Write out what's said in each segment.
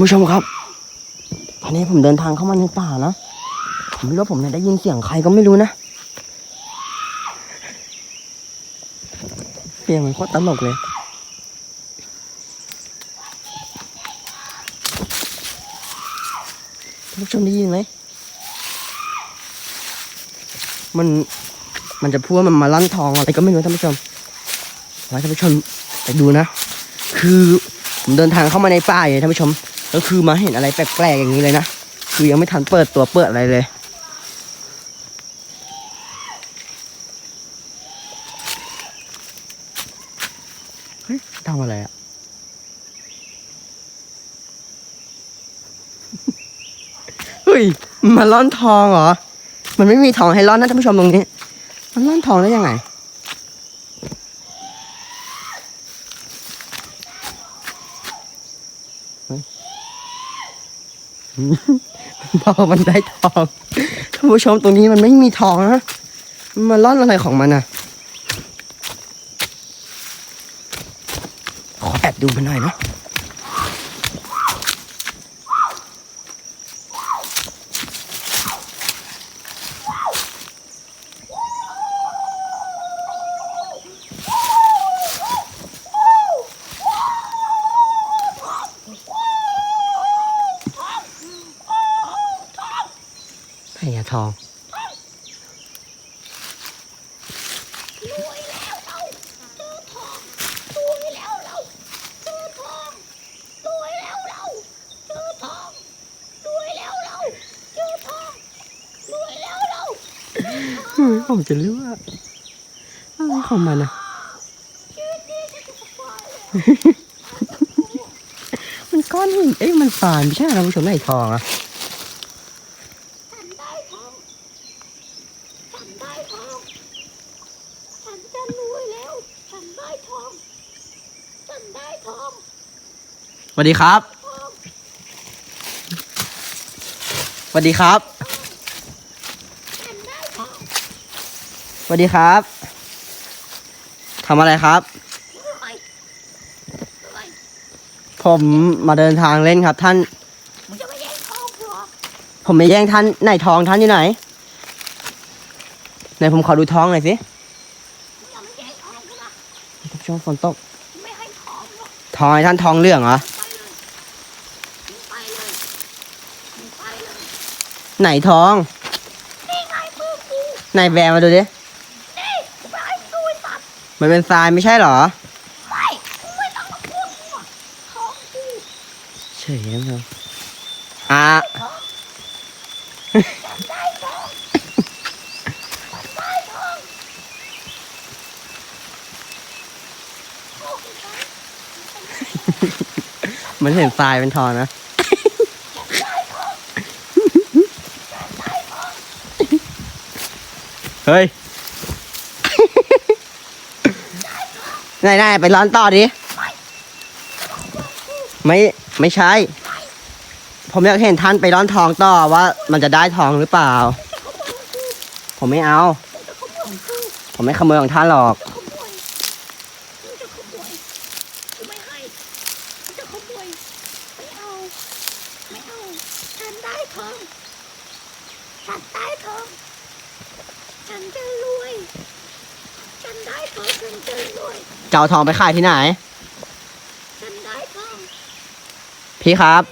านผู้ชมครับ ตอนนี้ผมเดินทางเข้ามาในป่านะผมไม่รู้ผมเนี่ยได้ยินเสียงใครก็ไม่รู้นะเสียงมันโคตรตลกเลยท่านผู้ชมได้ยินไหมมันมันจะพูดว่ามันมาลั่นทองอะไรก็ไม่รู้ท่านผู้ชมขอให้ท่านผู้ชมไปดูนะ คือผมเดินทางเข้ามาในป่าเลยท่านผู้ชม ก็คือมาเห็นอะไรแปลกๆอย่างนี้เลยนะ คือยังไม่ทันเปิดตัวเปิดอะไรเลย เฮ้ยทำอะไรอะเฮ้ย มันมาล่อนทองเหรอ มันไม่มีทองให้ล่อนนะท่านผู้ชมตรงนี้ มันล่อนทองได้ยังไง พอมันได้ทองท่านผู้ชมตรงนี้มันไม่มีทองนะมันล่อนอะไรของมันอะขอแอบดูมันหน่อยนะไรเนาะจอทองรวยแล้วเราเจอทองรวยแล้วเราเจอทองรวยแล้วเราเจอทองรวยแล้วเรา เฮ้ยผมจะรู้ว่าอะไรของมันอะชีวิตนี้ฉันจะไปเลยมันก้อนหินเอ้ยมันฟานไม่ใช่เหราผู้ชมไอ้ทองอะ ฉันได้ทองฉันได้ทองฉันจะรวยแล้วฉันได้ทองฉันได้ทอง ส วัสดีครับทองสวัสดีครับฉันได้ทองสวัสดีครับทำอะไรครับรวยรวยผมมาเดินทางเล่นครับท่านมึงจะไปแย่งทองเหรอผมไม่แย่งท่านไหนทองท่านอยู่ไหน ไหนผมขอดูทองหน่อยสิมึงจะมาแย่งทองกูนะท่านผู้ชมฝนตกไม่ให้ทองหรอกทองไอ้ท่านทองเหลืองเหรอ ไปเลยมึงไปเลยมึงไปเลย ไหนทอง นี่ไงมือกูไหนแบมาดูดิ นี่กูไปให้ดูไอ้สัตว์มันเป็นทรายไม่ใช่เหรอ ไม่กูไม่ต้องมาพูดกูอะทองกูเฉยนะท่านอะทองฉันได้ทองฉันได้ทองโอ้ยฉันมันเห็นทรายเป็นทองนะ ได้ทอง เฮ้ย ไหนไหนไปร้อนต่อดิ ไม่ ไม่ใช่ ผมอยากเห็นท่านไปร้อนทองต่อว่ามันจะได้ทองหรือเปล่า ผมไม่เอาจะขโมยกูผมไม่ขโมยของท่านหรอก ขโมยมึงจะขโมยกูไม่ให้มึงจะขโมยไม่เอา ไม่เอา ฉันได้ทอง ฉันได้ทอง ฉันจะรวย ฉันได้ทอง ฉันจะรวย จะ เอาทองไปขายที่ไหน พี่ครับ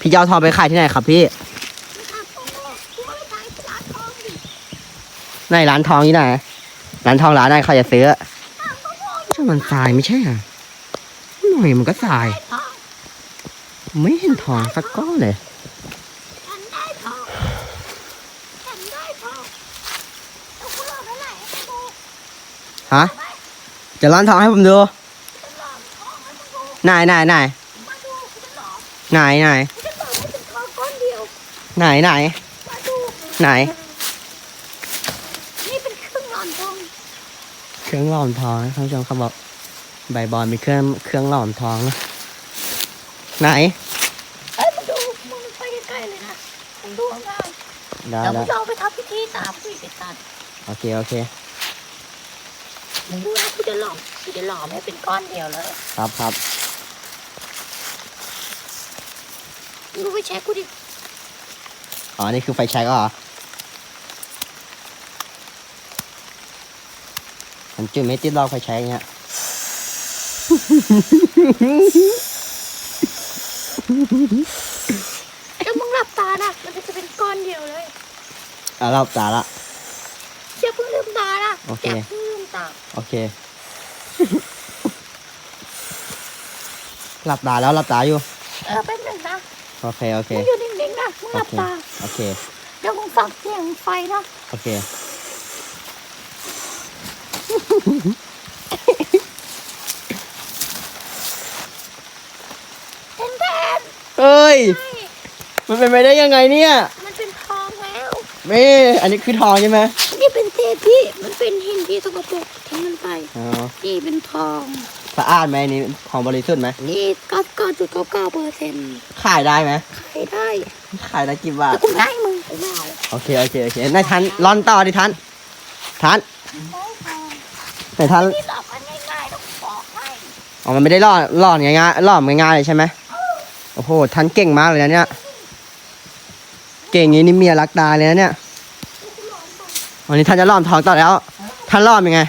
พี่จะเอาทองไปขายที่ไหนครับพี่ ในร้านทองที่ไหน ร้านทองร้านไหนเขาจะซื้อทำทองหรอกใช่มันทรายไม่ใช่หรอหน่อยมันก็ทราย ไม่เห็นทองสักก้อนเลยฮะ เอาไหมจะร้านทองให้ผมดูฉันหลอกทองให้มึงดูไหนไหนไหนมาดูกูจะหลอกไหนไหนกูจะหลอกให้เป็นทองก้อนเดียวไหนไหนมาดูไหนนี่เป็นเครื่องหลอนทองเครื่องหลอมทองนะท่านผู้ชมเขาบอกใบบอลมีเครื่องเครื่องหลอมทองนะไหนเอ้ยมาดูมึงไปใกล้ๆเลยนะมึงดูง่ายได้เดี๋ยวมึได้งจะเอาไปทำพิธีตามกูอีกไอ้สัตว์โอเคโอเค มึงดูนะกูจะหลอกกูจะหลอกให้เป็นก้อนเดียวเลยครับครับดูไปแช็คกูดิ อ๋อ นี่คือไฟแช็กเหรอมันจุดไม่ติดลอกไฟแช็กเงี้ยถ้ามึงหลับตานะมันจะเป็นก้อนเดียวเลย อะรอบตาละอย่าเพิ่งลืมตานะโอเค อย่าเพิ่ง ตาโอเค หลับตาแล้วหลับตาอยู่ เออแป๊บหนึงนะโอเค โอเค มึงอยู่นิ่งๆนะมึงหโอลับเค ตาโอเค เดี๋ยวมึงฟังเสียงไฟนะโอเคแทนแทนเอ้ยใช่มันเป็นไปได้ยังไงเนี่ย มันเป็นทองแล้วเม่อันนี้คือทองใช่ไหมนี่เป็นเศษที่มันเป็นหินที่สกปรกทิ้งมันไปอ๋อนี่เป็นทอง สะอาดไหมอันนี้ของบริสุทธิ์ไหมนี่ก็ก็จุดเก้าเก้าเปอร์เซ็นต์ขายได้ไหมขายได้ขายได้กี่บาท แต่กูไม่ให้มึงกูไม่เอาโอเคโอเคโอเคนายทันร่อนต่อดิทันทันไม่เอาไหนทันนี่หลอกกันง่ายๆต้องบอกให้อ๋อมันไม่ได้ล่อล่อง่ายๆล่อง่ายๆเลยใช่ไหมโอ้โหทันเก่งมากเลยนะเนี่ยเก่งอย่างนี้นี่เมียรักตายเลยนะเนี่ย วันนี้ท่านจะล่อมทองต่อแล้ว ท่านล่อมยังไง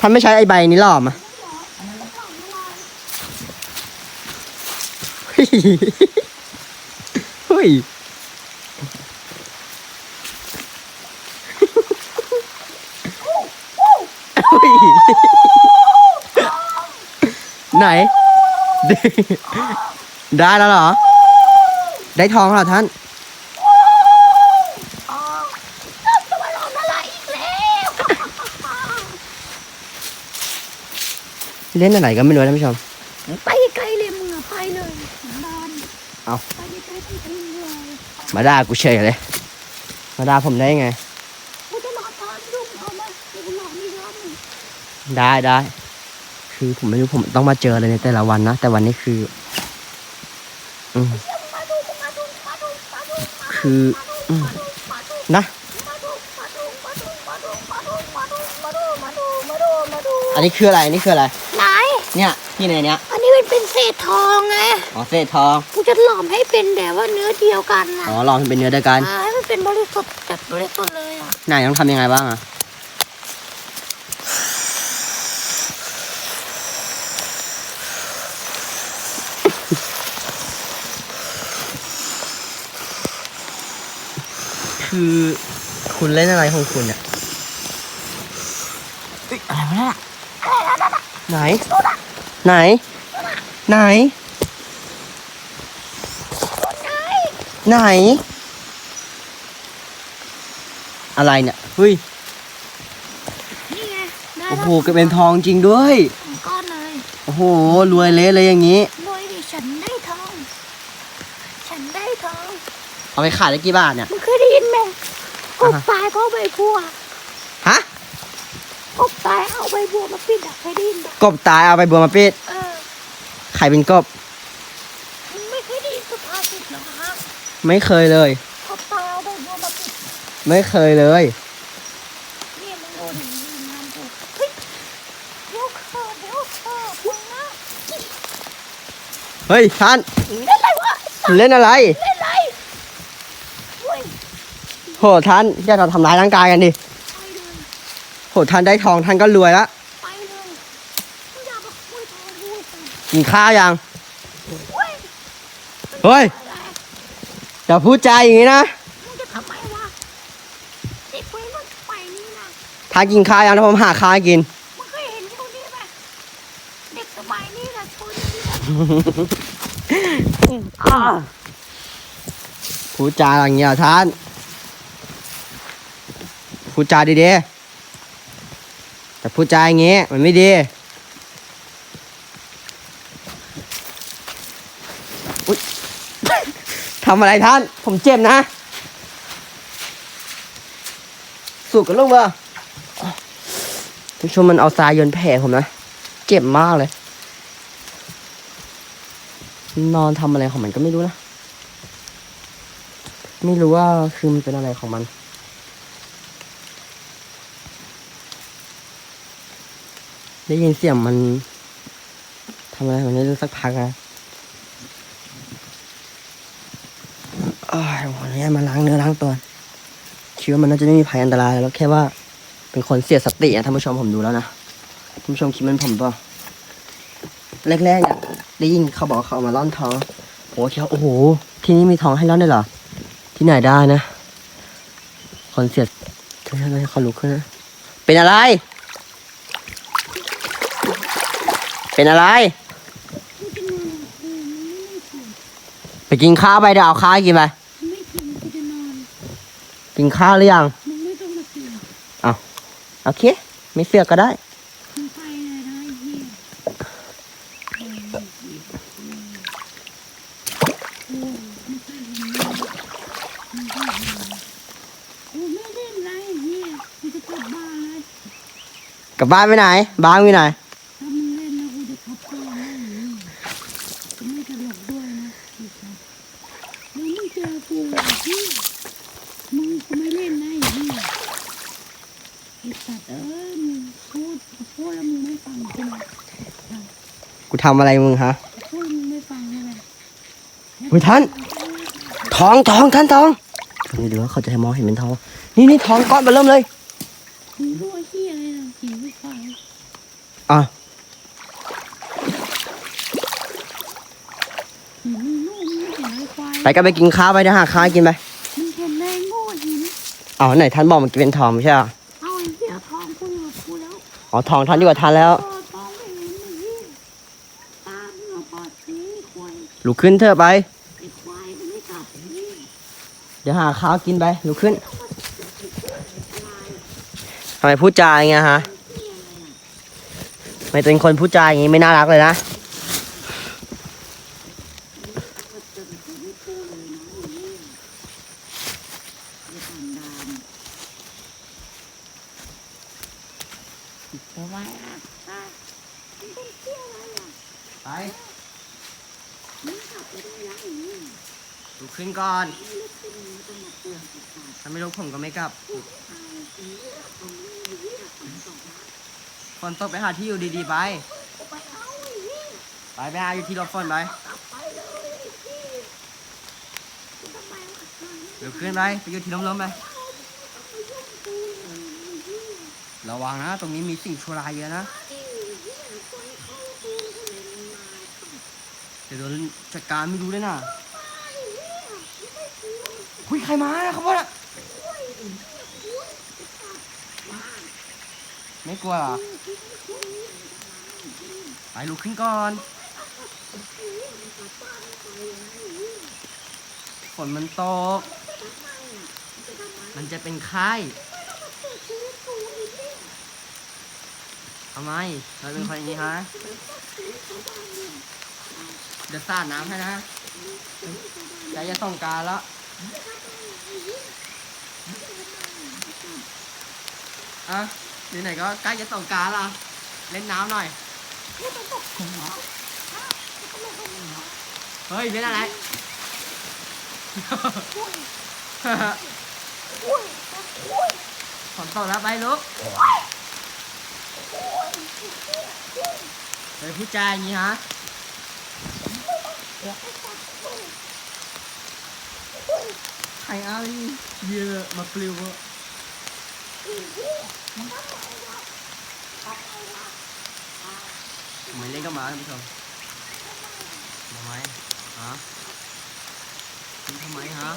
ท่านไม่ใช้ไอ้ใบนี้ล่อมอะเฮ้ยเฮ้ยเฮ้ยไหน ได้แล้วเหรอ ได้ทองแล้วเหรอท่าน อ๋อจะมาหลอกอะไรอีกแล้ว เล่นอะไรก็ไม่รู้ท่านผู้ชม ไปไกลเลยมึงอะไปเลยนอนเอา ไปไกลๆไปเลยมาด่ากูเฉยเลย มาด่าผมได้ไง กูจะหลอกตอนลูกเอามาเดี๋ยวกูหลอกอีกรอบหนึ่งได้ได้คือผมไม่รู้ผมต้องมาเจออะไรในแต่ละวันนะ แต่วันนี้คืออืมเดี๋ยวมึงมาดูมึงมาดูมาดูมาดูคืออืมมาดูนะ มาดูมาดูมาดูมาดูมาดูมาดูมาดูมาดูมาดูมาดูอันนี้คืออะไรอันนี้คืออะไรไหน เนี่ยที่ไหนเนี้ย อันนี้มันเป็นเศษทองไงอ๋อเศษทอง กูจะหลอมให้เป็นแบบว่าเนื้อเดียวกันนะอ๋อลองให้เป็นเนื้อเดียวกันอ่าให้มันเป็นบริสุทธิ์แบบบริสุทธิ์เลยอะไหนต้องทำยังไงบ้างอะคือคุณเล่นอะไรของคุณเนี่ยเอ้ยอะไรวะเนี่ยไหน ไหน ไหน ไหน อะไรเนี่ยเฮ้ยนี่ไงได้โอ้แล้วโหก็เป็นทองจริงด้วย สองก้อนเลยโอ้โหรวยเละเลยอย่างนี้ รวยดิฉันได้ทอง ฉันได้ทองเอาไปขายได้กี่บาทเนี่ย มึงเคยได้ยินไหมกอ่าบฮะตายก็เอาใบบัวฮะ กบตายเอาใบบัวมาปิดอะเคยได้ยินไหมกบตายเอาไปบัวมาปิดเออใครเป็นกบ มึงไม่เคยได้ยินสุภาษิตเหรอฮะไม่เคยเลย กบตายเอาใบบัวมาปิดไม่เคยเลย เนี่ยมึงโดนอย่างนี้งานกูเฮ้ยเดี๋ยวเขินเดี๋ยวเขินมึงนะเฮ้ยท่านเล่นอะไรวะเล่นอะไรเล่นอะไรเฮ้ยโหท่านอย่าทำร้ายร่างกายกันดิไปเลยโหท่านได้ทองท่านก็รวยล้วไปเลยมึงอย่ามาคุยทองกูสิกินข้าวยัง เฮ้ยเฮ้ย อย่าพูดจาอย่างนี้นะ มึงจะทำไมวะเด็กวัยรุ่นมัยนี้นะท่านกินข้าวยังถ้าผมหาข้าวให้กิน มึงเคยเห็นพวกนี้ไหมเด็กสมัยนี้นะชนนี่นะพูดจาอย่างเงี้ยท่าน พูดจาดีๆ แต่พูดจาอย่างงี้มันไม่ดีทำอะไรท่าน ผมเจ็บนะสุกกันลูกเบอร์ผู้ชมมันเอาทรายยนแผลผมนะ เจ็บมากเลย นอนทำอะไรของมันก็ไม่รู้นะ ไม่รู้ว่าคือมันเป็นอะไรของมัน ได้ยินเสียงมันทำอะไรมันได้สักพักนะอ้ยวันนี้มาล้างเนื้อล้างตัวคิดว่ามันน่าจะไม่มีภัยอันตรายแล้วแค่ว่าเป็นคนเสียสติอะท่านผู้ชมผมดูแล้วนะท่านผู้ชมคิดเหมันผมเปล่าแรกๆเนี่ยได้ยินเขาบอกเขาเอามาล่อนท้องผมก็คิดว่าโอ้โห ที่นี่มีท้องให้ล่อนได้เหรอ ที่ไหนได้นะ คนเสียทำไมเขาลุกขึ้นนะ เป็นอะไร เป็นอะไร ไปกินข้าวไปเดี๋ยวเอาข้าวกินไปไม่กินกูจะนอนกินข้าวหรือยัง มึงไม่ต้องมาโอเค ไม่เสือกก็ได้ มึงไปเลยนะไอ้เหี้ยโอ้ไม่ใช่มึงไม่ใช่มึงกูไม่เล่นไรไอ้เหี้ยกูจะกลับบ้านเลยกลับบ้านไปไหน บ้านอยู่ไหน ถ้ามึงเล่นนะกูจะขับบ้านเลยกูไม่ตลกด้วยนะไอ้สัสแล้วมึงเจอกูไอ้เหี้ยมึงกูไม่เล่นนะไอ้เหี้ยไอ้สัตว์เอ้ยมึงพูดพูดแล้วมึงไม่ฟังใช่ไหม กู ทำอะไรมึงฮะพูดมึงไม่ฟังใช่ไหมเฮ้ยท่านท้องท้องท่านท้องนี่ดูว่าเขาจะให้มองเห็นเป็นท้อง นี่นี่ท้องก้อนมาเริ่มเลยมึงรู้ไอ้เหี้ยอะไรนะหิวไฟอะหิวมึงนู่นมึงไม่เห็นไอ้ควายไปก็ไปกินข้าวไปเดี๋ยวหาข้าวให้กินไปมึงเห็นแรงโง่หินอ๋อไหนท่านบอกมันเป็นทองไม่ใช่เหรอเอาไอ้เหี้ยทองกูอยู่กับกูแล้วอ๋อทองท่านอยู่กับท่านแล้ว โอ้ทองไม่เห็นไอ้เหี้ยตาเมื่อปอดสีควาย ลุกขึ้นเถอะไป เดี๋ยวหาข้าวกินไป ลุกขึ้นทำไมพูดจาอย่างเงี้ยฮะ ไม่เป็นคนพูดจาอย่างงี้ไม่น่ารักเลยนะ เอาไว้อะอะมึงเป็นเหี้ยอะไรอะ ไป มึงกลับไปได้แล้วไอ้เหี้ย ลุกขึ้นก่อน ไม่ได้กินมึงต้องมาเตือนกูก่อน ถ้าไม่ลุก ผมก็ไม่กลับ ฝนตกไปหาที่อยู่ดีๆไป ไปไปหาอยู่ที่รถฝนไปเดี๋ยวขึ้นไปไปอยู่ที่ล้มๆไป ระวังนะ ตรงนี้มีสิ่งชั่วร้ายเยอะนะเดี๋ยวโดนจัดการไม่รู้เลยนะคุยใครมานะเขาบอกนะ กลัวไอ้เหี้ยกลัวไอ้สัตว์บ้า ไม่กลัวไปลุกขึ้นก่อน ฝนมันตก มันจะเป็นไข้ทำไมเราเป็นคนอย่างนี้ฮะ เดี๋ยวสาดน้ำให้นะยายจะส่งการแล้วอะ ไหนๆก็ใกล้จะส่งกรารละเล่นน้ำหน่อย เฮ้ยเล่นอะไร ฝนตกแล้วไปลุกเฮ้ยพูดจาอย่างนี้ฮะ ใครเอาเยอะมาปลิวอะ ทำไมเล่นกับหมาท่านผู้ชมทำไมฮะทำไมฮะ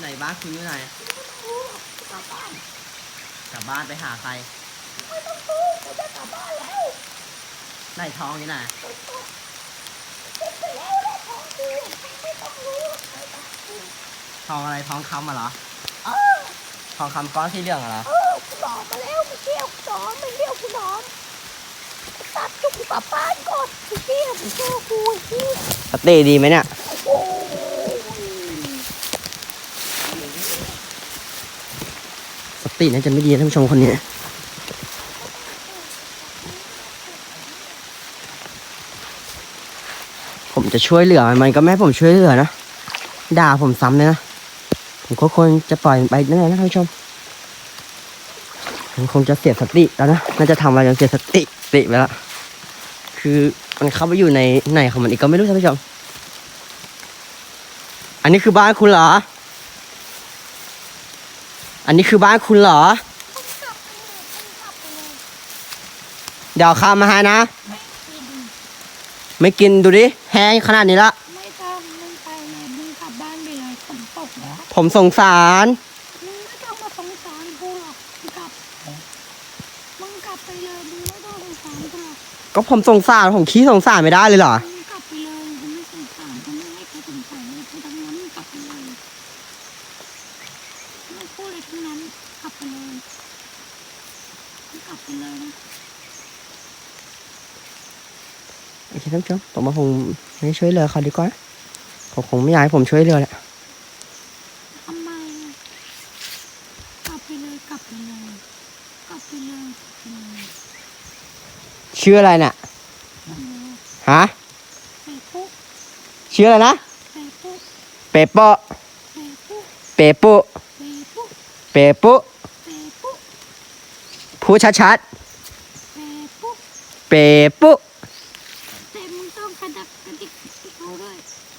ไหนบ้านคุณอยู่ไหนกลับบ้านไปหาใครไหนทองอยู่ไหนทองอะไรทองคำอะเหรอทองคำก้อนสีเหลืองอะเหรอ ออกูนอนมาแล้วไม่เที่ยวกูนอนไม่เที่ยวกูนอนตัดจุกกูกลับบ้านก่อนไอ้เที่ยวมึงเจอกูไอ้เที่ยสติดีไหมเนี่ยโอ้ยสติน่าจะไม่ดีนะท่านผู้ชมคนนี้ผมจะช่วยเหลือมันมันก็ไม่ให้ผมช่วยเหลือนะด่าผมซ้ำเลยนะผมก็ควรจะปล่อยมันไปนั่นแหละนะท่านผู้ชม มันคงจะเสียสติแล้วนะ น่าจะทำอะไรจนเสียสติติไปแล้วคือมันเข้าไปอยู่ในไหนของมันอีกก็ไม่รู้ท่านผู้ชม อันนี้คือบ้านคุณเหรอ อันนี้คือบ้านคุณเหรอต้องกลับไปเลยต้องกลับไปเลยเดี๋ยวเอาข้าวมาให้นะไม่กินไม่กินดูดิ แห้งขนาดนี้ละ ไม่ต้องมึงไปเลยมึงกลับบ้านไปเลยฝนตกแล้ว ผมสงสาร มึงไม่ต้องมาสงสารกูหรอกมึงกลับมึงกลับ ไปเลยมึงไม่ต้องสงสารกูหรอกก็ผมสงสารผมขี้สงสารไม่ได้เลยเหรอ มึงกลับไปเลยกูไม่สงสารกูไม่ให้ใครสงสารเลยกูทั้งนั้นมึงกลับไปเลยไม่พูดเลยทั้งนั้นกลับไปเลยมึงกลับไปเลยนะโอเคท่านผู้ชมผมว่าคงไม่ช่วยเหลือเขาดีกว่าเขาคงไม่อยากให้ผมช่วยเหลือแหละ ทำไมอะกลับไปเลยกลับไปเลยกลับไปเลยกลับไปเลย ชื่ออะไรเนี่ยนั่นเลยฮะไปปุ๊บชื่ออะไรนะไปปุ๊บเปโป้ไปปุ๊บเปปุไปปุ๊บเปปุไปปุ๊บพูดชัดไปปุ๊บๆเปปุแต่มึงต้องกระดับกระดิกเอวด้วย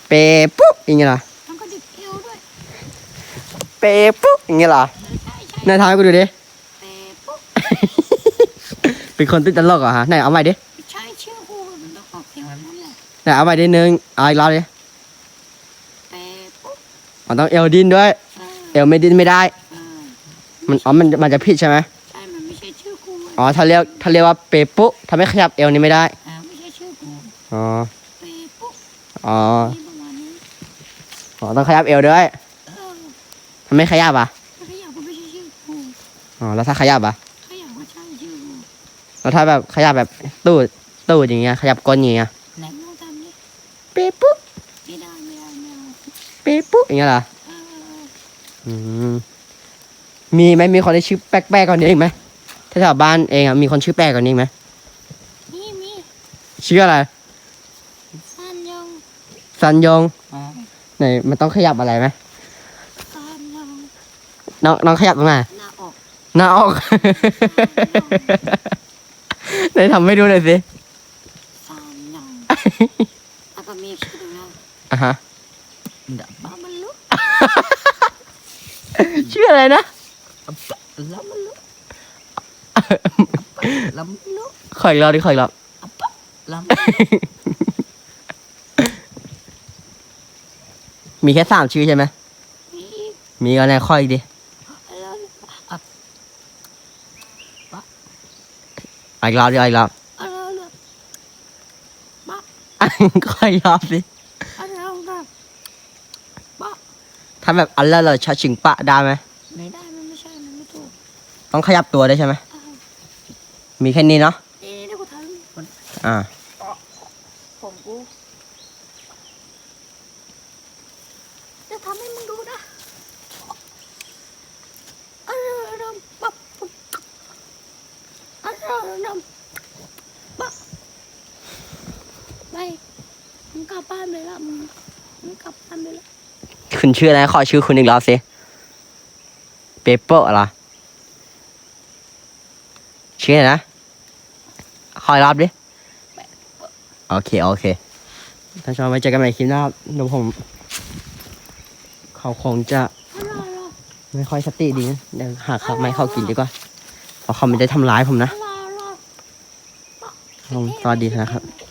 เปปุอย่างเงี้ยเหรอต้องกระดิกเอวด้วยเปปุอย่างเงี้ยเหรอใช่ใช่นายทำให้กูดูดิไปปุ๊บ เป็นคนติดตลกเหรอฮะไหนเอาใหม่ดิใช่ชื่อกูมันต้องออกเสียงแบบนั้นแหละไหนเอาใหม่ดิหนึ่งเอาอีกรอบดิไปปุ๊บมันต้องเอวดินด้วย เออเอวไม่ดินไม่ได้ เออมันอ๋อมันมันจะผิดใช่ไหมใช่มันไม่ใช่ชื่อกูอ๋อถ้าเรียกถ้าเรียกว่าเปปุถ้าไม่ขยับเอวนี่ไม่ได้อ่าไม่ใช่ชื่อกูอ๋อไปปุ๊บอ๋อนี่ประมาณนี้อ๋อต้องขยับเอวด้วยเออถ้าไม่ขยับอะถ้าขยับก็ไม่ใช่ชื่อกูอ๋อแล้วถ้าขยับอะ ขยับก็ใช่ชื่อกู แล้วถ้าแบบขยับแบบตูดตูดอย่างเงี้ยขยับก้นอย่างเงี้ยไหนลองทำนี่เปปุไม่ได้ไม่ได้ไม่เอาเปปุอย่างเงี้ยเหรอเอออืมมีไหมมีคนที่ชื่อแปลกๆกว่านี้อีกไหมถ้าแถวบ้านเองอะมีคนชื่อแปลกกว่านี้อีกไหมนี่มีชื่ออะไรสันยองซันยงไหนมันต้องขยับอะไรไหมสันยองน้องน้องขยับตรงไหนหน้าอก หน้าออก ไหนทำให้ดูหน่อยสิสันยองแล้วก็มีชื่อด้วยนะอะฮะ บ้ามันลุกชื่ออะไรนะ แล้วมันลุกแล้วมันลุกขออีกรอบดิขออีกรอบแล้วมีแค่สามชื่อใช่ไหมมีมีอะไรข้ออีกดิ แล้วอะ เอาอีกรอบดิเอาอีกรอบแล้วแล้วบ้าขออีกรอบสิแล้วแบบบ้าถ้าแบบอันละเลยชาชิงปะได้ไหมไม่ได้มันไม่ใช่มันไม่ถูกต้องขยับตัวได้วยใช่ไหมอ่ามีแค่นี้เนาะนี่นี่กูทำอ่า ผมกูจะทำให้มึงดูนะอารมณ์ปั๊บปุ๊บ อารมปั๊บไปมึงกลับบ้านไปละมึงมึงกลับบ้านไปละคุณชื่ออะไรขอชื่อคุณอีกรอบสิเปเปอร์เหรอชื่ออะไรนะขออีกรอบดิโอเคโอเคถ้าชอบไว้เจอกันใหม่คลิปหน้าครับเดี๋ยวผมเขาคงจะไม่ค่อยสติดีนะเดี๋ยวหาข้าวไม่เข้ากินดีกว่าเพราะเขาไม่ได้ทำร้ายผมนะ สวัสดีนะครับ